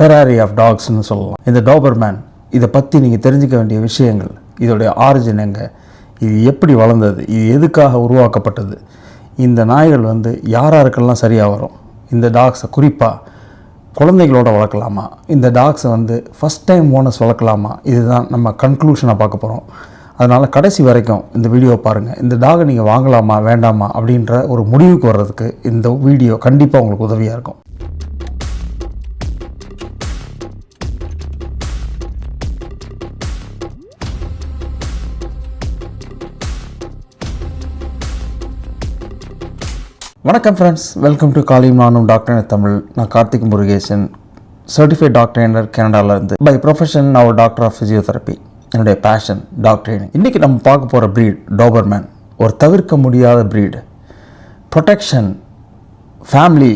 Ferrari of டாக்ஸ்னு சொல்லலாம். இந்த Dobermann இதை பற்றி நீங்கள் தெரிஞ்சுக்க வேண்டிய விஷயங்கள் இதோடைய ஆரிஜின் எங்கே இது எப்படி வளர்ந்தது இது எதுக்காக உருவாக்கப்பட்டது இந்த நாய்கள் வந்து யார் யாருக்கெல்லாம் சரியாக வரும் இந்த டாக்ஸை குறிப்பாக குழந்தைகளோட வளர்க்கலாமா இந்த டாக்ஸை வந்து ஃபஸ்ட் டைம் ஓனர்ஸ் வளர்க்கலாமா இதுதான் நம்ம கன்க்ளூஷனை பார்க்க போகிறோம் அதனால் கடைசி வரைக்கும் இந்த வீடியோ பாருங்கள் இந்த டாகை நீங்கள் வாங்கலாமா வேண்டாமா அப்படின்ற ஒரு முடிவுக்கு வர்றதுக்கு இந்த வீடியோ கண்டிப்பாக உங்களுக்கு உதவியாக இருக்கும். வணக்கம் ஃப்ரெண்ட்ஸ் வெல்கம் டு காலியும் நானும் டாக்டர் தமிழ் நான் Karthik Murugesan. Certified doctor enter கனடாவிலேருந்து by profession நான் ஒரு டாக்டர் ஆஃப் ஃபிசியோதெரப்பி என்னுடைய பேஷன் டாக்டர் ட்ரைனிங் இன்றைக்கி நம்ம பார்க்க போகிற ப்ரீட் டோபர்மேன் ஒரு தவிர்க்க முடியாத ப்ரீடு ப்ரொடெக்ஷன் ஃபேமிலி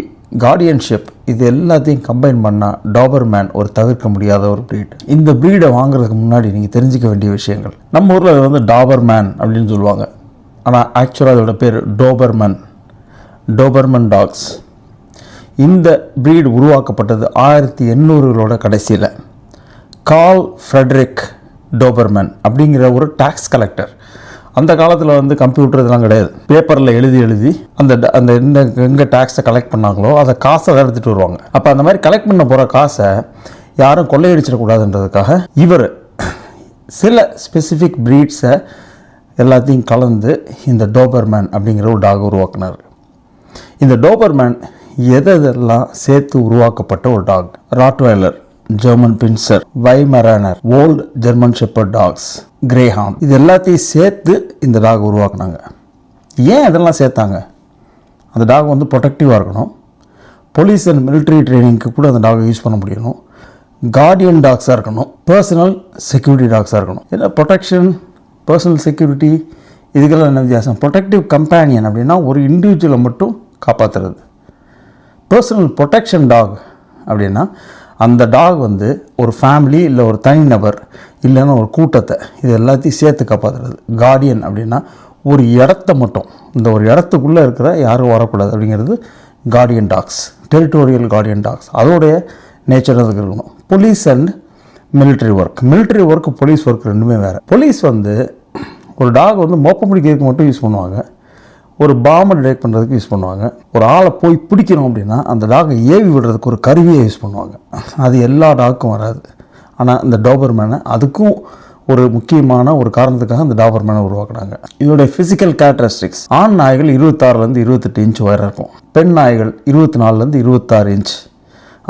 கார்டியன்ஷிப் இது எல்லாத்தையும் கம்பைன் பண்ணால் டாபர்மேன் ஒரு தவிர்க்க முடியாத ஒரு ப்ரீட் இந்த ப்ரீடை வாங்குறதுக்கு முன்னாடி நீங்கள் தெரிஞ்சிக்க வேண்டிய விஷயங்கள். நம்ம ஊரில் வந்து டாபர்மேன் அப்படின்னு சொல்லுவாங்க. ஆனால் ஆக்சுவலாக அதோட பேர் டோபர்மேன் டோபர்மன் டாக்ஸ் இந்த ப்ரீட் உருவாக்கப்பட்டது ஆயிரத்தி எண்ணூறுகளோட கடைசியில். கால் ஃப்ரெட்ரிக் டோபர்மேன் அப்படிங்கிற ஒரு டேக்ஸ் கலெக்டர் அந்த காலத்தில் வந்து கம்ப்யூட்டர் இதெல்லாம் கிடையாது. பேப்பரில் எழுதி எழுதி அந்த ட- அந்த எந்த எங்கே டேக்ஸை கலெக்ட் பண்ணாங்களோ அதை காசை தான் எடுத்துகிட்டு வருவாங்க. அப்போ அந்த மாதிரி கலெக்ட் பண்ண போகிற காசை யாரும் கொள்ளையடிச்சிடக்கூடாதுன்றதுக்காக இவர் சில ஸ்பெசிஃபிக் ப்ரீட்ஸை எல்லாத்தையும் கலந்து இந்த டோபர்மேன் அப்படிங்கிற ஒரு டாக் உருவாக்குனார். இந்த டோபர்மேன் எதெல்லாம் சேர்த்து உருவாக்கப்பட்ட ஒரு dog rottweiler German pinscher weimaraner old German shepherd dogs greyhound இது எல்லாத்தையும் சேர்த்து இந்த டாக் உருவாக்குனாங்க. ஏன் இதெல்லாம் சேர்த்தாங்க? அந்த டாக் வந்து ப்ரொடெக்டிவாக இருக்கணும். போலீஸ் அண்ட் மிலிட்ரி ட்ரைனிங்க்கு கூட அந்த டாகை யூஸ் பண்ண முடியணும். கார்டியன் டாக்ஸாக இருக்கணும். பர்சனல் செக்யூரிட்டி டாக்ஸாக இருக்கணும். ஏன்னா ப்ரொடெக்ஷன் பர்சனல் செக்யூரிட்டி இதுக்கெல்லாம் என்ன வித்தியாசம்? ப்ரொடெக்டிவ் கம்பேனியன் அப்படின்னா ஒரு இண்டிவிஜுவலை மட்டும் காப்பாற்றுறது பர்சனல் ப்ரொடெக்ஷன் டாக் அப்படின்னா அந்த டாக் வந்து ஒரு ஃபேமிலி இல்லை ஒரு தனிநபர் இல்லைன்னா ஒரு கூட்டத்தை இது எல்லாத்தையும் சேர்த்து காப்பாற்றுறது கார்டியன் அப்படின்னா ஒரு இடத்த மட்டும். இந்த ஒரு இடத்துக்குள்ளே இருக்கிற யாரும் வரக்கூடாது அப்படிங்கிறது guardian dogs territorial guardian dogs அதோடைய நேச்சர் அதுக்கு இருக்கணும் police and military work military work police work ரெண்டுமே வேறு. போலீஸ் வந்து ஒரு டாக் வந்து மோப்பம் பிடிக்கிறதுக்கு மட்டும் யூஸ் பண்ணுவாங்க. ஒரு பாம்பை டிடெக்ட் பண்ணுறதுக்கு யூஸ் பண்ணுவாங்க. ஒரு ஆளை போய் பிடிக்கணும் அப்படின்னா அந்த டாகை ஏவி விடுறதுக்கு ஒரு கருவியை யூஸ் பண்ணுவாங்க. அது எல்லா டாக்கும் வராது. ஆனால் இந்த டோபர்மேனை அதுக்கும் ஒரு முக்கியமான ஒரு காரணத்துக்காக இந்த டாபர்மேனை உருவாக்குனாங்க இதோடைய ஃபிசிக்கல் கேரக்டரிஸ்டிக்ஸ் ஆண் நாய்கள் இருபத்தாறுலேருந்து இருபத்தெட்டு இன்ச் உயரம் இருக்கும். பெண் நாய்கள் இருபத்தி நாலுலேருந்து இருபத்தாறு இன்ச்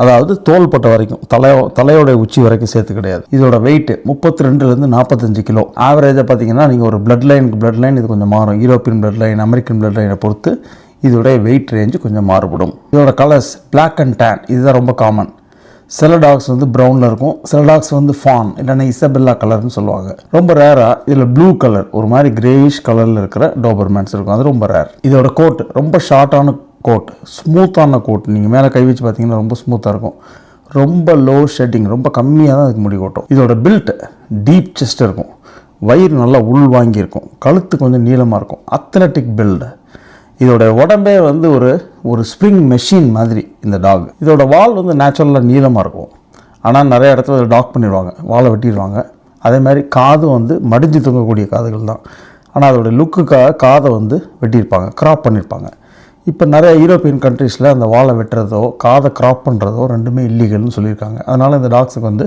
அதாவது தோள்பட்டை வரைக்கும் தலையோ தலையோட உச்சி வரைக்கும் சேர்த்து கிடையாது. இதோட வெயிட் முப்பத்தி ரெண்டுலேருந்து நாற்பத்தஞ்சு கிலோ. ஆவரேஜாக பார்த்தீங்கன்னா நீங்கள் ஒரு பிளட் லைனுக்கு பிளட் லைன் இது கொஞ்சம் மாறும். European blood line American blood லைனை பொறுத்து இதோடைய வெயிட் ரேஞ்சு கொஞ்சம் மாறுபடும். இதோட கலர்ஸ் பிளாக் அண்ட் டேன் இதுதான் ரொம்ப காமன் சில டாக்ஸ் வந்து ப்ரௌனில் இருக்கும். சில டாக்ஸ் வந்து ஃபான் இல்லைன்னா இசபெல்லா கலர்னு சொல்லுவாங்க. ரொம்ப ரேராக இதில் ப்ளூ கலர் ஒரு மாதிரி கிரேயிஷ் கலரில் இருக்கிற டோபர்மேன்ஸ் இருக்கும். அது ரொம்ப ரேர் இதோட கோட் ரொம்ப ஷார்ட்டான கோட் ஸ்மூத்தான கோட். நீங்கள் மேலே கை வச்சு பார்த்தீங்கன்னா ரொம்ப ஸ்மூத்தாக இருக்கும். ரொம்ப லோ ஷெட்டிங் ரொம்ப கம்மியாக தான் அதுக்கு முடி கொட்டும். இதோட பில்ட் டீப் செஸ்ட் இருக்கும். வயிறு நல்லா உள் வாங்கியிருக்கும் கழுத்து கொஞ்சம் நீளமாக இருக்கும். அத்லட்டிக் பில்டு இதோட உடம்பே வந்து ஒரு ஒரு ஸ்ப்ரிங் மெஷின் மாதிரி இந்த டாக் இதோட வால் வந்து நேச்சுரலாக நீளமாக இருக்கும். ஆனால் நிறைய இடத்துல அதை டாக் பண்ணிடுவாங்க. வாலை வெட்டிடுவாங்க. அதே மாதிரி காதும் வந்து மடிஞ்சு தூங்கக்கூடிய காதுகள் தான். ஆனால் அதோடய லுக்குக்காக காதை வந்து வெட்டியிருப்பாங்க. கிராப் பண்ணியிருப்பாங்க. இப்போ நிறைய யூரோப்பியன் கண்ட்ரீஸில் அந்த வாலை வெட்டுறதோ காதை கிராப் பண்ணுறதோ ரெண்டுமே இல்லீகல்னு சொல்லியிருக்காங்க. அதனால் இந்த டாக்ஸுக்கு வந்து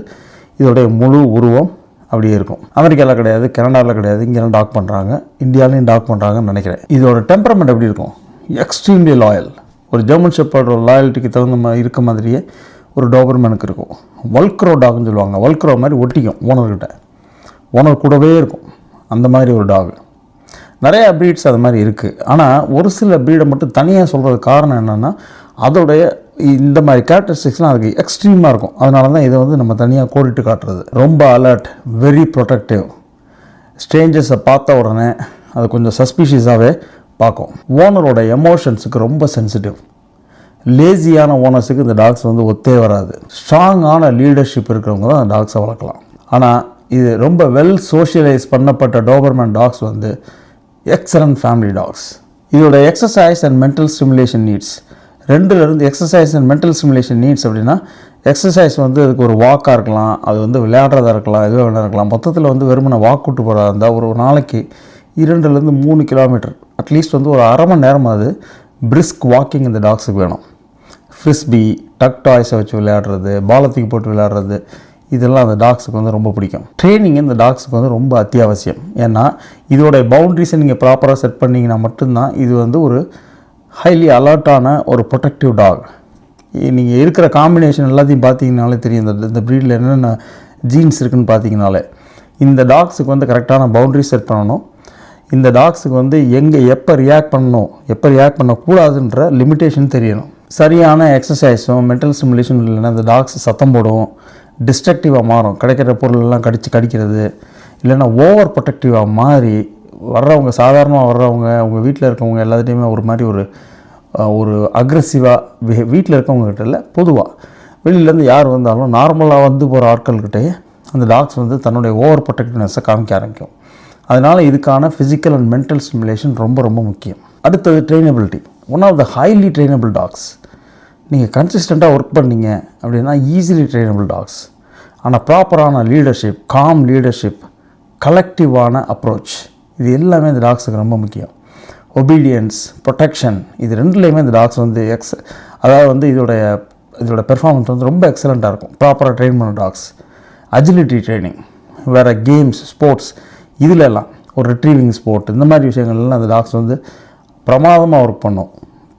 இதோடைய முழு உருவம் அப்படியே இருக்கும். அமெரிக்காவில் கிடையாது கனடாவில் கிடையாது இங்கெல்லாம் டாக் பண்ணுறாங்க இந்தியாவிலையும் டாக் பண்ணுறாங்கன்னு நினைக்கிறேன். இதோட டெம்பரமெண்ட் எப்படி இருக்கும்? எக்ஸ்ட்ரீம்லி லாயல் ஒரு ஜெர்மன் ஷெப்பர்டோட லாயல்ட்டிக்கு தகுந்த மாதிரி இருக்க மாதிரியே ஒரு டோபர்மேனுக்கு இருக்கும். வல்க்ரோ டாக்னு சொல்லுவாங்க. வல்க்ரோ மாதிரி ஒட்டிக்கும் ஓனர்கிட்ட ஓனர் கூடவே இருக்கும். அந்த மாதிரி ஒரு டாக் நிறைய ப்ரீட்ஸ் அது மாதிரி இருக்குது ஆனால் ஒரு சில ப்ரீடை மட்டும் தனியாக சொல்கிறது காரணம் என்னென்னா அதோடைய இந்த மாதிரி கேரக்டரிஸ்டிக்ஸ்லாம் அதுக்கு எக்ஸ்ட்ரீமாக இருக்கும். அதனால தான் இதை வந்து நம்ம தனியாக கோடிட்டு காட்டுறது. ரொம்ப அலர்ட் வெரி ப்ரொடெக்டிவ் ஸ்ட்ரேஞ்சர்ஸை பார்த்த உடனே அது கொஞ்சம் சஸ்பீஷியஸாகவே பார்க்கும். ஓனரோட எமோஷன்ஸுக்கு ரொம்ப சென்சிட்டிவ் லேசியான ஓனர்ஸுக்கு இந்த டாக்ஸ் வந்து ஒத்தே வராது. ஸ்ட்ராங்கான லீடர்ஷிப் இருக்கிறவங்க தான் அந்த டாக்ஸை வளர்க்கலாம். ஆனால் இது ரொம்ப வெல் சோஷியலைஸ் பண்ணப்பட்ட டோபர்மேன் டாக்ஸ் வந்து எக்ஸலண்ட் ஃபேமிலி டாக்ஸ் இதோட exercise and mental stimulation needs ரெண்டுலேருந்து exercise and mental stimulation needs அப்படின்னா எக்ஸசைஸ் வந்து அதுக்கு ஒரு வாக்காக இருக்கலாம் அது வந்து விளையாடுறதா இருக்கலாம் எதுவாக வேணா இருக்கலாம். மொத்தத்தில் வந்து வெறுமனை வாக் கூட்டு போகிறதா இருந்தால் ஒரு நாளைக்கு இரண்டுலேருந்து மூணு கிலோமீட்டர் அட்லீஸ்ட் வந்து ஒரு அரை மணி நேரமாவது பிரிஸ்க் வாக்கிங் இந்த டாக்ஸுக்கு வேணும். ஃபிஸ்பி டக் டாய்ஸை வச்சு விளையாடுறது பாலத்துக்கு போட்டு விளையாடுறது இதெல்லாம் அந்த டாக்ஸுக்கு வந்து ரொம்ப பிடிக்கும். ட்ரைனிங் இந்த டாக்ஸுக்கு வந்து ரொம்ப அத்தியாவசியம். ஏன்னா இதோட பவுண்ட்ரிஸை நீங்கள் ப்ராப்பராக செட் பண்ணிங்கன்னா மட்டும்தான் இது வந்து ஒரு ஹைலி அலர்ட்டான ஒரு ப்ரொடெக்டிவ் டாக் நீங்கள் இருக்கிற காம்பினேஷன் எல்லாத்தையும் பார்த்தீங்கனாலே தெரியும். இந்த இந்த ப்ரீடில் என்னென்ன ஜீன்ஸ் இருக்குன்னு பார்த்தீங்கனாலே இந்த டாக்ஸுக்கு வந்து கரெக்டான பவுண்ட்ரி செட் பண்ணணும். இந்த டாக்ஸுக்கு வந்து எங்கே எப்போ ரியாக்ட் பண்ணணும் எப்போ ரியாக்ட் பண்ணக்கூடாதுன்ற லிமிட்டேஷன் தெரியணும். சரியான எக்ஸசைஸும் மென்டல் ஸ்டிமுலேஷன் இல்லைன்னா இந்த டாக்ஸ் சத்தம் போடும். டிஸ்ட்ரக்டிவாக மாறும். கிடைக்கிற பொருளெல்லாம் கடித்து கடிக்கிறது. இல்லைன்னா ஓவர் ப்ரொடெக்டிவாக மாறி வர்றவங்க சாதாரணமாக வர்றவங்க உங்கள் வீட்டில் இருக்கவங்க எல்லாத்துலேயுமே ஒரு மாதிரி ஒரு ஒரு அக்ரெசிவாக வீட்டில் இருக்கவங்ககிட்ட இல்லை பொதுவாக வெளியிலேருந்து யார் வந்தாலும் நார்மலாக வந்து போகிற ஆட்கள்கிட்டயே அந்த டாக்ஸ் வந்து தன்னுடைய ஓவர் ப்ரொடெக்டிவ்னஸை காமிக்க ஆரம்பிக்கும். அதனால் இதுக்கான ஃபிசிக்கல் அண்ட் மென்டல் ஸ்டிமுலேஷன் ரொம்ப ரொம்ப முக்கியம். அடுத்தது trainability one of the highly trainable dogs நீங்கள் கன்சிஸ்டண்ட்டாக ஒர்க் பண்ணீங்க அப்படின்னா ஈஸிலி ட்ரெயினபிள் டாக்ஸ் ஆனால் ப்ராப்பரான லீடர்ஷிப் காம் லீடர்ஷிப் கலெக்டிவான அப்ரோச் இது எல்லாமே இந்த டாக்ஸுக்கு ரொம்ப முக்கியம். ஒபீடியன்ஸ் ப்ரொடெக்ஷன் இது ரெண்டுலேயுமே இந்த டாக்ஸ் வந்து எக்ஸ் அதாவது வந்து இதோடைய இதோட பெர்ஃபார்மன்ஸ் வந்து ரொம்ப எக்ஸலண்ட்டாக இருக்கும். ப்ராப்பராக ட்ரெயின் பண்ண டாக்ஸ் அஜிலிட்டி ட்ரைனிங் வேறு கேம்ஸ் ஸ்போர்ட்ஸ் இதிலெல்லாம் ஒரு ரிட்ரீவிங் ஸ்போர்ட் இந்த மாதிரி விஷயங்கள்லாம் அந்த டாக்ஸ் வந்து பிரமாதமாக ஒர்க் பண்ணும்.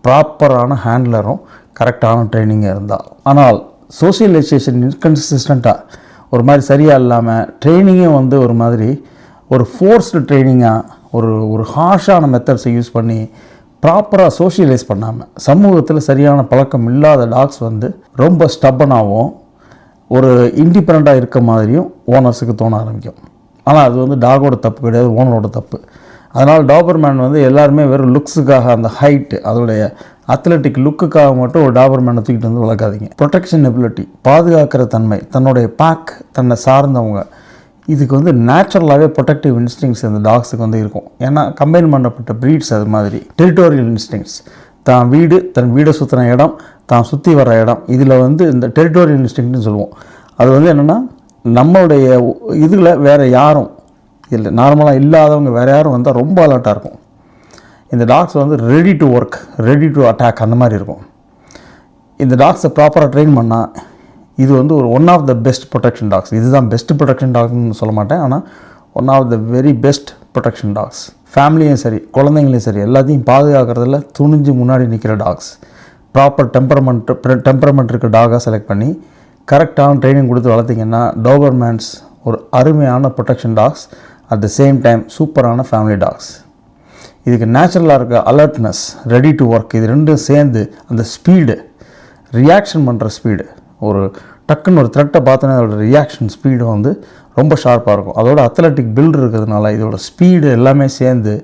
ப்ராப்பரான ஹேண்ட்லரும் கரெக்டான ட்ரைனிங்காக இருந்தால் ஆனால் சோசியலைசேஷன் இன்கன்சிஸ்டண்ட்டாக ஒரு மாதிரி சரியாக இல்லாமல் ட்ரைனிங்கே வந்து ஒரு மாதிரி ஒரு ஃபோர்ஸ்டு ட்ரைனிங்காக ஒரு ஒரு ஹார்ஷான மெத்தட்ஸை யூஸ் பண்ணி ப்ராப்பராக சோஷியலைஸ் பண்ணாமல் சமூகத்தில் சரியான பழக்கம் இல்லாத டாக்ஸ் வந்து ரொம்ப ஸ்டப்பனாகவும் ஒரு இண்டிபெண்ட்டாக இருக்க மாதிரியும் ஓனர்ஸுக்கு தோண ஆரம்பிக்கும். ஆனால் அது வந்து டாகோட தப்பு கிடையாது ஓனரோட தப்பு. அதனால் டாபர்மேன் வந்து எல்லாருமே வெறும் லுக்ஸுக்காக அந்த ஹைட்டு அதோடைய அத்லெட்டிக் லுக்குக்காக மட்டும் ஒரு டாபர்மேனை தூக்கிட்டு வந்து வளர்க்காதீங்க. ப்ரொடெக்ஷன் எபிலிட்டி பாதுகாக்கிற தன்மை தன்னுடைய பேக் தன்னை சார்ந்தவங்க. இதுக்கு வந்து நேச்சுரலாகவே ப்ரொடெக்டிவ் இன்ஸ்டிங்ஸ் அந்த டாக்ஸுக்கு வந்து இருக்கும். ஏன்னா கம்பைன் பண்ணப்பட்ட ப்ரீட்ஸ் அது மாதிரி. டெரிட்டோரியல் இன்ஸ்டிங்ஸ் தான் வீடு தன் வீடை சுற்றின இடம் தான் சுற்றி வர இடம். இதில் வந்து இந்த டெரிட்டோரியல் இன்ஸ்டிங்னு சொல்லுவோம். அது வந்து என்னென்னா நம்மளுடைய இதில் வேறு யாரும் இல்லை நார்மலாக இல்லாதவங்க வேறு யாரும் வந்தால் ரொம்ப அலர்ட்டாக இருக்கும். இந்த டாக்ஸ் வந்து ready to work ready to attack அந்த மாதிரி இருக்கும். இந்த டாக்ஸை ப்ராப்பராக ட்ரெயின் பண்ணால் இது வந்து ஒரு one of the best protection dogs இதுதான் பெஸ்ட் ப்ரொடெக்ஷன் டாக்ஸ்னு சொல்ல மாட்டேன். ஆனால் one of the very best protection dogs ஃபேமிலியும் சரி குழந்தைங்களையும் சரி எல்லாத்தையும் பாதுகாக்கிறதுல துணிஞ்சு முன்னாடி நிற்கிற டாக்ஸ் ப்ராப்பர் டெம்பரமெண்ட் டெம்பரமெண்ட் இருக்க டாகாக செலக்ட் பண்ணி கரெக்டான ட்ரைனிங் கொடுத்து வளர்த்திங்கன்னா டோபர்மேன்ஸ் ஒரு அருமையான protection dogs at the same time சூப்பரான ஃபேமிலி டாக்ஸ் இதுக்கு நேச்சுரலாக இருக்க அலர்ட்னஸ் ரெடி டு ஒர்க் இது ரெண்டும் சேர்ந்து அந்த ஸ்பீடு ரியாக்ஷன் பண்ணுற ஸ்பீடு ஒரு டக்குன்னு ஒரு த்ரெட்டை பார்த்தோன்னா அதோட ரியாக்ஷன் ஸ்பீடு வந்து ரொம்ப ஷார்ப்பாக இருக்கும். அதோட அத்லட்டிக் பில்டு இருக்கிறதுனால இதோட ஸ்பீடு எல்லாமே சேர்ந்து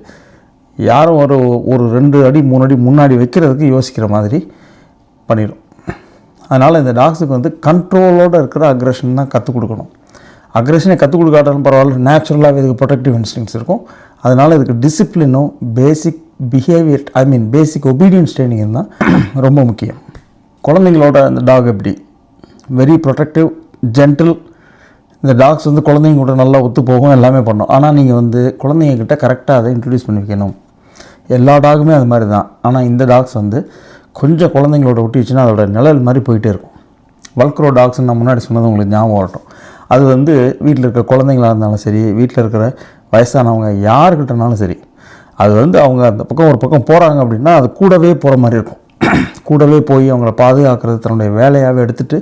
யாரும் ஒரு ஒரு ரெண்டு அடி மூணு அடி முன்னாடி வைக்கிறதுக்கு யோசிக்கிற மாதிரி பண்ணிடும் அதனால் இந்த டாக்ஸுக்கு வந்து கண்ட்ரோலோடு இருக்கிற அக்ரெஷன் தான் கற்றுக் கொடுக்கணும். அக்ரெஷனை கற்றுக் கொடுக்காட்டாலும் பரவாயில்ல நேச்சுரலாகவே இதுக்கு ப்ரொடெக்டிவ் இன்ஸ்டிங்ஸ் இருக்கும். அதனால் இதுக்கு டிசிப்ளினும் basic behaviour I mean basic obedience training தான் ரொம்ப முக்கியம். குழந்தைங்களோட அந்த டாக் எப்படி? வெரி ப்ரொடெக்டிவ் ஜென்டில் இந்த டாக்ஸ் வந்து குழந்தைங்க கூட நல்லா ஒத்து போகும் எல்லாமே பண்ணும். ஆனால் நீங்கள் வந்து குழந்தைங்கக்கிட்ட கரெக்டாக அதை இன்ட்ரடியூஸ் பண்ணி வைக்கணும் எல்லா டாகுமே அது மாதிரி தான். ஆனால் இந்த டாக்ஸ் வந்து கொஞ்சம் குழந்தைங்களோட ஒட்டிச்சுன்னா அதோட நிழல் மாதிரி போயிட்டே இருக்கும். வல்க்ரோ டாக்ஸ்ன்னு நான் முன்னாடி சொன்னது உங்களுக்கு ஞாபகம் வரட்டும். அது வந்து வீட்டில் இருக்கிற குழந்தைங்களா இருந்தாலும் சரி வீட்டில் இருக்கிற வயசானவங்க யாருக்கிட்டனாலும் சரி அது வந்து அவங்க அந்த பக்கம் ஒரு பக்கம் போகிறாங்க அப்படின்னா அது கூடவே போகிற மாதிரி இருக்கும். கூடவே போய் அவங்கள பாதுகாக்கிறது தன்னுடைய வேலையாகவே எடுத்துகிட்டு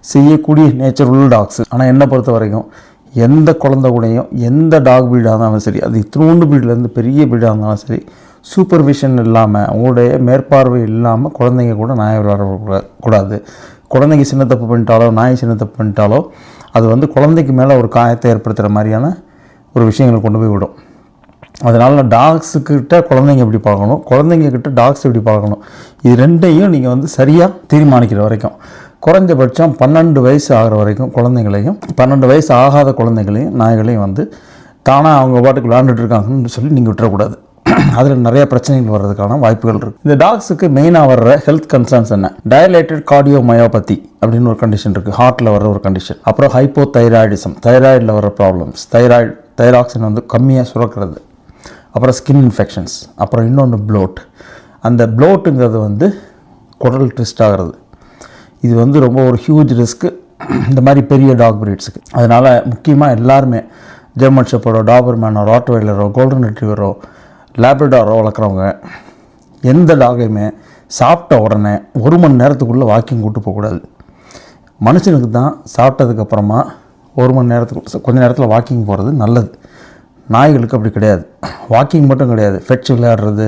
செய்யக்கூடிய நேச்சர் உள்ள டாக்ஸ் ஆனால் என்னை பொறுத்த வரைக்கும் எந்த குழந்தை கூடயும் எந்த டாக் பீடாக இருந்தாலும் சரி அது இத்தினோண்டு பீட்லேருந்து பெரிய பீடாக இருந்தாலும் சரி சூப்பர்விஷன் இல்லாமல் அவங்களுடைய மேற்பார்வை இல்லாமல் குழந்தைங்க கூட நாயை விளையாடக்கூடாது. குழந்தைங்க சின்ன தப்பு பண்ணிட்டாலோ நாய் சின்ன தப்பு பண்ணிட்டாலோ அது வந்து குழந்தைக்கு மேலே ஒரு காயத்தை ஏற்படுத்துகிற மாதிரியான ஒரு விஷயங்களை கொண்டு போய் விடும். அதனால் டாக்ஸுக்கிட்ட குழந்தைங்க எப்படி பழகணும்? குழந்தைங்கக்கிட்ட டாக்ஸ் எப்படி பழகணும்? இது ரெண்டையும் நீங்கள் வந்து சரியாக தீர்மானிக்கிற வரைக்கும். குறைஞ்சபட்சம் பன்னெண்டு வயசு ஆகிற வரைக்கும் குழந்தைங்களையும் பன்னெண்டு வயசு ஆகாத குழந்தைகளையும் நாய்களையும் வந்து தானாக அவங்க பாட்டுக்கு விளாண்டுட்டு இருக்காங்கன்னு சொல்லி நீங்கள் விட்டுறக்கூடாது. அதில் நிறைய பிரச்சனைகள் வர்றதுக்கான வாய்ப்புகள் இருக்குது இந்த டாக்ஸுக்கு மெயினாக வர்ற ஹெல்த் கன்சர்ன்ஸ் என்ன? டயலேட்டட் கார்டியோமயோபதி அப்படின்னு ஒரு கண்டிஷன் இருக்குது ஹார்ட்டில் வர ஒரு கண்டிஷன் அப்புறம் ஹைப்போ தைராய்டிசம் தைராய்டில் வர ப்ராப்ளம்ஸ் தைராய்டு தைராக்சின் வந்து கம்மியாக சுரக்கிறது. அப்புறம் ஸ்கின் இன்ஃபெக்ஷன்ஸ் அப்புறம் இன்னொன்று ப்ளோட் அந்த ப்ளோட்டுங்கிறது வந்து குடல் ட்விஸ்ட் ஆகிறது. இது வந்து ரொம்ப ஒரு ஹியூஜ் ரிஸ்க்கு இந்த மாதிரி பெரிய டாக் பிரீட்ஸுக்கு அதனால் முக்கியமாக எல்லாருமே ஜெர்மன் ஷெப்பர்டோ டாபர்மேனோ ராட்வைலரோ கோல்டன் ரிட்ரீவரோ லேப்ரடாரோ வளர்க்குறவங்க எந்த டாகையுமே சாப்பிட்ட உடனே ஒரு மணி நேரத்துக்குள்ளே வாக்கிங் கூட்டு போகக்கூடாது மனுஷனுக்கு தான் சாப்பிட்டதுக்கப்புறமா ஒரு மணி நேரத்துக்கு கொஞ்ச நேரத்தில் வாக்கிங் போகிறது நல்லது. நாய்களுக்கு அப்படி கிடையாது. வாக்கிங் மட்டும் கிடையாது. ஃபெட்ச் விளையாடுறது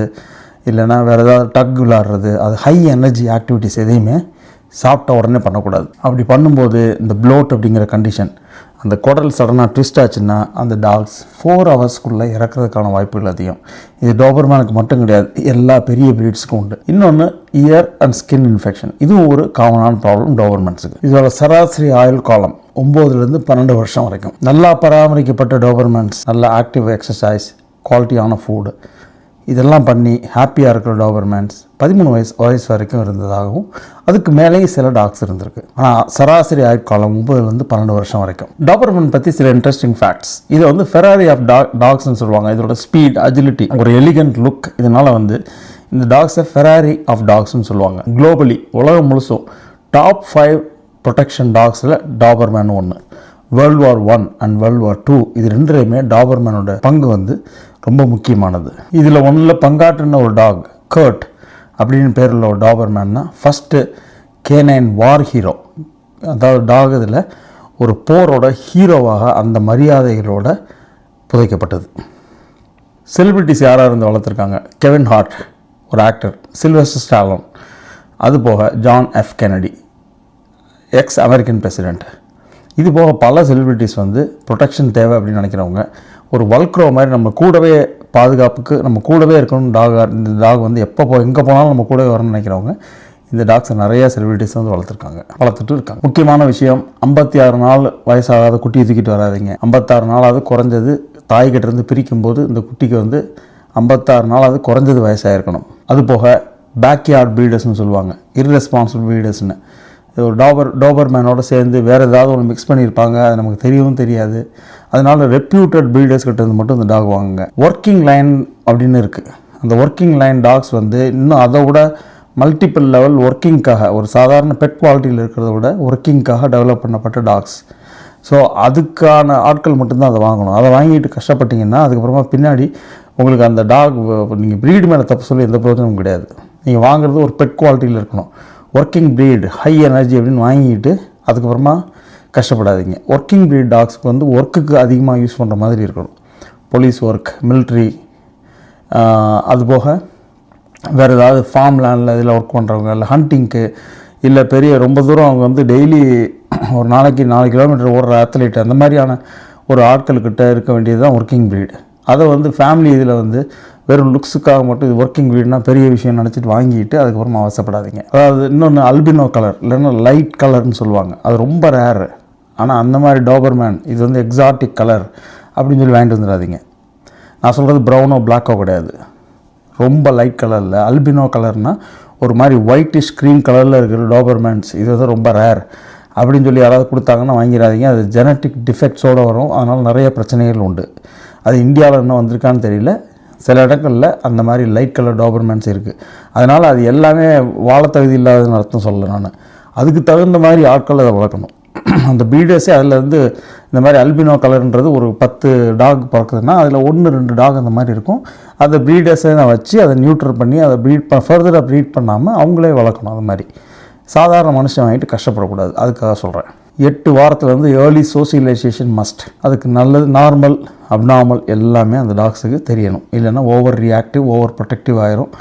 இல்லைனா வேறு ஏதாவது டக் விளையாடுறது அது ஹை எனர்ஜி ஆக்டிவிட்டிஸ் எதையுமே சாப்பிட்ட உடனே பண்ணக்கூடாது. அப்படி பண்ணும்போது இந்த ப்ளோட் அப்படிங்கிற கண்டிஷன் அந்த குடல் சடனாக ட்விஸ்ட் ஆச்சுன்னா அந்த டாக்ஸ் ஃபோர் ஹவர்ஸ்க்குள்ளே இறக்கிறதுக்கான வாய்ப்புகள் அதிகம். இது டோபர்மேனுக்கு மட்டும் கிடையாது எல்லா பெரிய பிரீட்ஸுக்கும் உண்டு. இன்னொன்று இயர் அண்ட் ஸ்கின் இன்ஃபெக்ஷன் இதுவும் ஒரு காமனான ப்ராப்ளம் டோபர்மேன்ஸுக்கு இதோட சராசரி ஆயுள் காலம் ஒம்போதுலேருந்து பன்னெண்டு வருஷம் வரைக்கும். நல்லா பராமரிக்கப்பட்ட டோபர்மேன்ஸ் நல்ல ஆக்டிவ் எக்ஸசைஸ் குவாலிட்டியான ஃபுட்டு இதெல்லாம் பண்ணி ஹாப்பியாக இருக்கிற டாபர்மேன்ஸ் பதிமூணு வயசு வயசு வரைக்கும் இருந்ததாகவும் அதுக்கு மேலேயும் சில டாக்ஸ் இருந்திருக்கு. ஆனால் சராசரி ஆயுட்காலம் ஒம்பதுலேருந்து பன்னெண்டு வருஷம் வரைக்கும். டாபர்மேன் பற்றி சில இன்ட்ரெஸ்டிங் ஃபேக்ட்ஸ் இதை வந்து ஃபெராரி ஆஃப் டாக் டாக்ஸ்னு சொல்லுவாங்க. இதோட ஸ்பீட் அஜிலிட்டி ஒரு எலிகண்ட் லுக் இதனால் வந்து இந்த டாக்ஸை ஃபெராரி ஆஃப் டாக்ஸ்னு சொல்லுவாங்க. குளோபலி உலகம் முழுசும் டாப் ஃபைவ் ப்ரொடெக்ஷன் டாக்ஸில் டாபர்மேன் ஒன்று world war one and world war two இது ரெண்டுலையுமே டாபர்மேனோட பங்கு வந்து ரொம்ப முக்கியமானது. இதில் ஒன்றில் பங்காற்றுன ஒரு டாக் கர்ட் அப்படின்னு பேரில் ஒரு டாபர்மேன்னா ஃபஸ்ட்டு கேனைன் வார் ஹீரோ அதாவது டாக் இதில் ஒரு போரோட ஹீரோவாக அந்த மரியாதைகளோட புதைக்கப்பட்டது. செலிபிரிட்டிஸ் யாராக இருந்து வளர்த்துருக்காங்க? கெவின் ஹார்ட் ஒரு ஆக்டர் சில்வஸ்டர் ஸ்டாலோன் அது போக John F Kennedy ex American president இது போக பல செலிபிரிட்டிஸ் வந்து ப்ரொடெக்ஷன் தேவை அப்படின்னு நினைக்கிறவங்க. ஒரு வல்க்ரோ மாதிரி நம்ம கூடவே பாதுகாப்புக்கு நம்ம கூடவே இருக்கணும் டாக் இந்த டாக் வந்து எப்போ போ எங்கே போனாலும் நம்ம கூடவே வரணும்னு நினைக்கிறவங்க இந்த டாக்ஸை நிறையா செலிபிரிட்டிஸ் வந்து வளர்த்துருக்காங்க வளர்த்துட்டு இருக்காங்க. முக்கியமான விஷயம் ஐம்பத்தி ஆறு நாள் வயசாகாத குட்டியை தூக்கிட்டு வராதிங்க. ஐம்பத்தாறு நாளாவது குறைஞ்சது தாய்கிட்டேருந்து பிரிக்கும்போது இந்த குட்டிக்கு வந்து ஐம்பத்தாறு நாளாவது குறைஞ்சது வயசாயிருக்கணும். அது போக பேக்யார்ட் ப்ரீடர்ஸ்னு சொல்லுவாங்க இர்ரெஸ்பான்சிபிள் ப்ரீடர்ஸ்னு ஒரு டாபர் டோபர்மேனோட சேர்ந்து வேறு ஏதாவது ஒன்று மிக்ஸ் பண்ணியிருப்பாங்க அது நமக்கு தெரியவும் தெரியாது. அதனால் ரெப்யூட்டட் ப்ரீடர்ஸ் கிட்டேருந்து மட்டும் இந்த டாக் வாங்குங்க. ஒர்க்கிங் லைன் அப்படின்னு இருக்குது அந்த ஒர்க்கிங் லைன் டாக்ஸ் வந்து இன்னும் அதை விட மல்டிபிள் லெவல் ஒர்க்கிங்காக ஒரு சாதாரண பெட் குவாலிட்டியில் இருக்கிறத விட ஒர்க்கிங்க்காக டெவலப் பண்ணப்பட்ட டாக்ஸ் ஸோ அதுக்கான ஆட்கள் மட்டும்தான் அதை வாங்கணும். அதை வாங்கிட்டு கஷ்டப்பட்டீங்கன்னா அதுக்கப்புறமா பின்னாடி உங்களுக்கு அந்த டாக் நீங்கள் ப்ரீடு மேலே தப்பு சொல்லி எந்த பிரயோஜனமும் கிடையாது. நீங்கள் வாங்குறது ஒரு பெட் குவாலிட்டியில் இருக்கணும். ஒர்க்கிங் ப்ரீட் ஹை எனர்ஜி அப்படின்னு வாங்கிட்டு அதுக்கப்புறமா கஷ்டப்படாதீங்க. ஒர்க்கிங் ப்ரீட் டாக்ஸ்க்கு வந்து ஒர்க்குக்கு அதிகமாக யூஸ் பண்ணுற மாதிரி இருக்கணும். போலீஸ் ஒர்க் மிலிட்ரி அதுபோக வேறு ஏதாவது ஃபார்ம் லேண்டில் இதில் ஒர்க் பண்ணுறவங்க இல்லை ஹண்டிங்க்கு இல்லை பெரிய ரொம்ப தூரம் அவங்க வந்து டெய்லி ஒரு நாளைக்கு நாலு கிலோமீட்டர் ஓடுற அத்லீட் அந்த மாதிரியான ஒரு ஆட்கள்கிட்ட இருக்க வேண்டியது தான் ஒர்க்கிங் ப்ரீட் அதை வந்து ஃபேமிலி இதில் வந்து வெறும் லுக்ஸுக்காக மட்டும் இது ஒர்க்கிங் வீடுனா பெரிய விஷயம் நினச்சிட்டு வாங்கிட்டு அதுக்கப்புறமா அவசப்படாதீங்க. அதாவது இன்னொன்று அல்பினோ கலர் இல்லைன்னா லைட் கலர்னு சொல்லுவாங்க. அது ரொம்ப ரேரு ஆனால் அந்த மாதிரி டாபர்மேன் இது வந்து எக்ஸாட்டிக் கலர் அப்படின்னு சொல்லி வாங்கிட்டு வந்துடாதீங்க. நான் சொல்கிறது ப்ரௌனோ பிளாக்கோ கிடையாது. ரொம்ப லைட் கலரில் அல்பினோ கலர்னால் ஒரு மாதிரி ஒயிட்டிஷ் க்ரீன் கலரில் இருக்கிற டாபர்மேன்ஸ் இது வந்து ரொம்ப ரேர் அப்படின்னு சொல்லி யாராவது கொடுத்தாங்கன்னா வாங்கிடாதீங்க. அது ஜெனட்டிக் டிஃபெக்ட்ஸோடு வரும். அதனால் நிறைய பிரச்சனைகள் உண்டு. அது இந்தியாவில் இன்னும் வந்திருக்கான்னு தெரியல. சில இடங்களில் அந்த மாதிரி லைட் கலர் டாபர்மேன்ஸ் இருக்குது அதனால் அது எல்லாமே வாழத்தகுதி இல்லாததுன்னு அர்த்தம் சொல்லலை நான். அதுக்கு தகுந்த மாதிரி ஆட்கள் அதை வளர்க்கணும். அந்த பீடர்ஸே அதில் வந்து இந்த மாதிரி அல்பினோ கலர்ன்றது ஒரு பத்து டாக் பிறக்குதுன்னா அதில் ஒன்று ரெண்டு டாக் அந்த மாதிரி இருக்கும். அதை ப்ரீடர்ஸை நான் வச்சு அதை நியூட்ரல் பண்ணி அதை ப்ரீட் ப ஃபர்தராக ப்ரீட் பண்ணாமல் அவங்களே வளர்க்கணும் அது மாதிரி. சாதாரண மனுஷன் வாங்கிட்டு கஷ்டப்படக்கூடாது. அதுக்காக சொல்கிறேன் எட்டு வாரத்துலேருந்து ஏர்லி சோசியலைசேஷன் மஸ்ட் அதுக்கு நல்லது நார்மல் அப்நார்மல் எல்லாமே அந்த டாக்ஸுக்கு தெரியணும். இல்லைன்னா ஓவர் ரியாக்டிவ் ஓவர் ப்ரொடெக்டிவ் ஆயிரும்.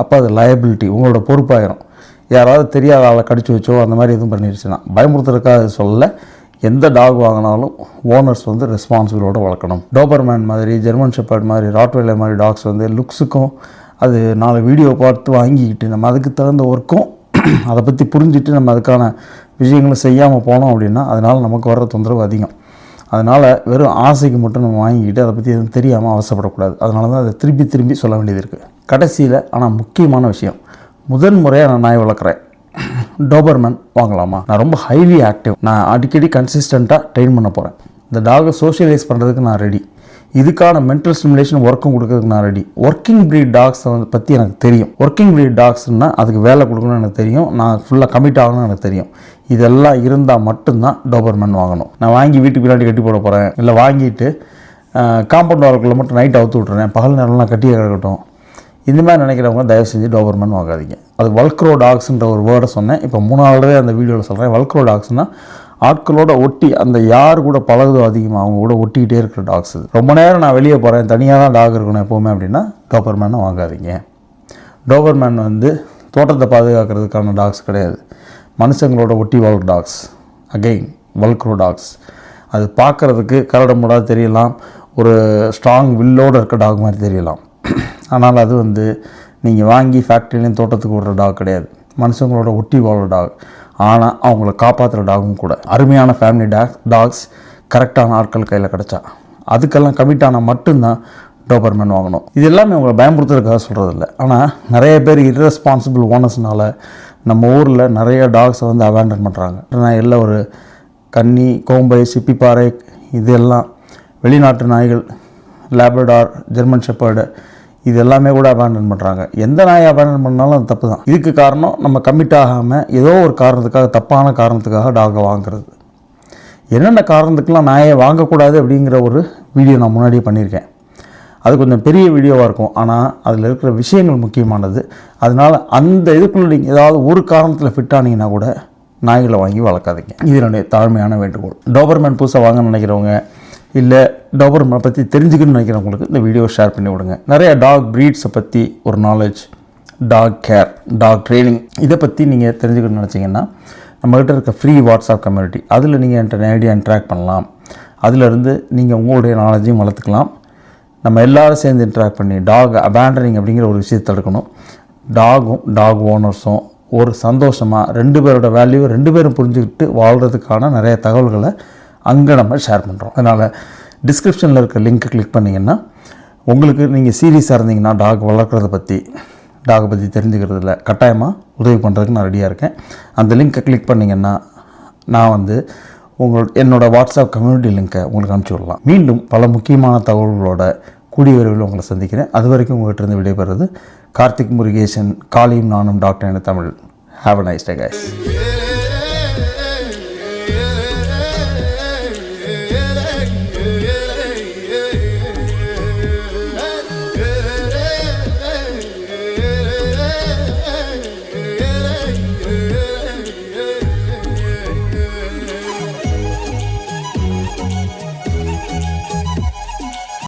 அப்போ அது லயபிலிட்டி உங்களோட பொறுப்பாயிரும். யாராவது தெரியாத ஆளை கடிச்சு வச்சோ அந்த மாதிரி எதுவும் பண்ணிடுச்சுன்னா பயமுறுத்துறதுக்காக சொல்ல எந்த டாக் வாங்கினாலும் ஓனர்ஸ் வந்து ரெஸ்பான்சிபிளோட வளர்க்கணும். டோபர்மேன் மாதிரி ஜெர்மன் ஷெப்பர்ட் மாதிரி ராட்வெல்லர் மாதிரி டாக்ஸ் வந்து லுக்ஸுக்கும் அது நாலு வீடியோ பார்த்து வாங்கிக்கிட்டு நம்ம அதுக்கு தகுந்த ஒர்க்கும் அதை பற்றி புரிஞ்சுட்டு நம்ம அதுக்கான விஷயங்களும் செய்யாமல் போனோம் அப்படின்னா அதனால் நமக்கு வர்ற தொந்தரவு அதிகம். அதனால் வெறும் ஆசைக்கு மட்டும் நம்ம வாங்கிக்கிட்டு அதை பற்றி எதுவும் தெரியாமல் அவசரப்படக்கூடாது. அதனால தான் அதை திருப்பி திரும்பி சொல்ல வேண்டியது இருக்குது கடைசியில் ஆனால் முக்கியமான விஷயம் முதன் முறையாக நான் நாய் வளர்க்குறேன். டோபர்மேன் வாங்கலாமா? நான் ரொம்ப ஹைலி ஆக்டிவ் நான் அடிக்கடி கன்சிஸ்டண்ட்டாக ட்ரெயின் பண்ண போகிறேன் இந்த டாகை சோஷியலைஸ் பண்ணுறதுக்கு நான் ரெடி இதுக்கான மென்டல் ஸ்டிமுலேஷன் ஒர்க்கும் கொடுக்கறதுக்கு நான் ரெடி ஒர்க்கிங் ப்ரீட் டாக்ஸை வந்து பற்றி எனக்கு தெரியும். ஒர்க்கிங் ப்ரீட் டாக்ஸ்னால் அதுக்கு வேலை கொடுக்கணும்னு எனக்கு தெரியும். நான் ஃபுல்லாக கமிட் ஆகணும்னு எனக்கு தெரியும். இதெல்லாம் இருந்தால் மட்டும்தான் டோபர்மேன் வாங்கணும். நான் வாங்கி வீட்டுக்கு பின்னாடி கட்டி போட போகிறேன் இல்லை வாங்கிட்டு காம்பவுண்ட் வால்குள்ளே மட்டும் நைட் அவுத்து விட்றேன் பகல் நேரம்லாம் கட்டியே கிடக்கட்டும். இந்த மாதிரி நினைக்கிறவங்க தயவு செஞ்சு டோபர்மேன் வாங்காதீங்க. அது வல்க்ரோ டாக்ஸ்ன்ற ஒரு வேர்டை சொன்னேன். இப்போ மூணாவது அந்த வீடியோவில் சொல்கிறேன் வல்க்ரோ டாக்ஸ்னால் ஆட்களோட ஒட்டி அந்த யார் கூட பழகுதோ அதிகமாக அவங்க கூட ஒட்டிக்கிட்டே இருக்கிற டாக்ஸ் இது. ரொம்ப நேரம் நான் வெளியே போகிறேன் தனியாக தான் டாக் இருக்கணும் எப்போவுமே அப்படின்னா டோபர்மேனை வாங்காதீங்க. டோபர்மேன் வந்து தோட்டத்தை பாதுகாக்கிறதுக்கான டாக்ஸ் கிடையாது. மனுஷங்களோட ஒட்டி வாழ் டாக்ஸ் அகெயின் வல்க்ரோ டாக்ஸ் அது பார்க்குறதுக்கு கரடமுடாது தெரியலாம். ஒரு ஸ்ட்ராங் வில்லோடு இருக்க டாக் மாதிரி தெரியலாம். ஆனால் அது வந்து நீங்கள் வாங்கி ஃபேக்ட்ரிலையும் தோட்டத்துக்கு விடுற டாக் கிடையாது. மனுஷங்களோட ஒட்டி வாழ்கிற டாக் ஆனால் அவங்கள காப்பாற்றுற டாகும் கூட. அருமையான ஃபேமிலி டாக் டாக்ஸ் கரெக்டான ஆட்கள் கையில் கிடச்சா. அதுக்கெல்லாம் கமிட் ஆனால் மட்டும்தான் டோபர்மேன் வாங்கணும். இது எல்லாமே உங்களை பயமுறுத்துறதுக்காக சொல்கிறது இல்லை ஆனால் நிறைய பேர் இர்ரெஸ்பான்சிபிள் ஓனர்ஸ்னால நம்ம ஊரில் நிறைய டாக்ஸை வந்து அவேண்டன் பண்ணுறாங்க நான் எல்லாம் ஒரு கன்னி கோம்பை சிப்பிப்பாறை இதெல்லாம் வெளிநாட்டு நாய்கள் லேபர்டார் ஜெர்மன் ஷெப்பர்டு இது எல்லாமே கூட அபேண்டன் பண்ணுறாங்க எந்த நாயை அபேண்டன் பண்ணாலும் அது தப்பு தான் இதுக்கு காரணம் நம்ம கமிட் ஆகாமல் ஏதோ ஒரு காரணத்துக்காக தப்பான காரணத்துக்காக டாகை வாங்குறது. என்னென்ன காரணத்துக்கெலாம் நாயை வாங்கக்கூடாது அப்படிங்கிற ஒரு வீடியோ நான் முன்னாடியே பண்ணியிருக்கேன். அது கொஞ்சம் பெரிய வீடியோவாக இருக்கும். ஆனால் அதில் இருக்கிற விஷயங்கள் முக்கியமானது. அதனால் அந்த இதுக்குள்ள நீங்கள் ஏதாவது ஒரு காரணத்தில் ஃபிட் ஆனீங்கன்னா கூட நாய்களை வாங்கி வளர்க்காதீங்க. இது என்னுடைய தாழ்மையான வேண்டுகோள். டோபர்மேன் புதுசாக வாங்கன்னு நினைக்கிறவங்க இல்லை டோபர்மேனை பற்றி தெரிஞ்சுக்கணும்னு நினைக்கிறவங்களுக்கு இந்த வீடியோ ஷேர் பண்ணி விடுங்க. நிறைய டாக் ப்ரீட்ஸை பற்றி ஒரு knowledge dog care dog training இதை பற்றி நீங்கள் தெரிஞ்சுக்கணும்னு நினச்சிங்கன்னா நம்மகிட்ட இருக்க ஃப்ரீ வாட்ஸ்அப் கம்யூனிட்டி அதில் நீங்கள் என்கிட்ட நேரடியாக இன்ட்ராக்ட் பண்ணலாம். அதிலிருந்து நீங்கள் உங்களுடைய நாலேஜையும் வளர்த்துக்கலாம். நம்ம எல்லோரும் சேர்ந்து இன்ட்ராக்ட் பண்ணி டாக் அபேண்டனிங் அப்படிங்கிற ஒரு விஷயத்தை எடுக்கணும் டாகும் டாக் ஓனர்ஸும் ஒரு சந்தோஷமாக ரெண்டு பேரோட வேல்யூ ரெண்டு பேரும் புரிஞ்சுக்கிட்டு வாழ்கிறதுக்கான நிறைய தகவல்களை அங்கே நம்ம ஷேர் பண்ணுறோம் அதனால் டிஸ்கிரிப்ஷனில் இருக்க லிங்க்கை கிளிக் பண்ணிங்கன்னா உங்களுக்கு நீங்கள் சீரியஸாக இருந்தீங்கன்னா டாக் வளர்க்குறத பற்றி டாகை பற்றி தெரிஞ்சுக்கிறதுல கட்டாயமாக உதவி பண்ணுறதுக்கு நான் ரெடியாக இருக்கேன். அந்த லிங்க்கை கிளிக் பண்ணிங்கன்னா நான் வந்து உங்கள் என்னோடய வாட்ஸ்அப் கம்யூனிட்டி லிங்க்கை உங்களுக்கு அனுப்பிச்சி விடலாம். மீண்டும் பல முக்கியமான தகவல்களோட கூடிய விரைவில் உங்களை சந்திக்கிறேன். அது வரைக்கும் உங்கள்கிட்ட இருந்து விடைபெறுறது கார்த்திக் முருகேசன் காளியும் நானும் டாக்டர் என Tamil. Have a nice day guys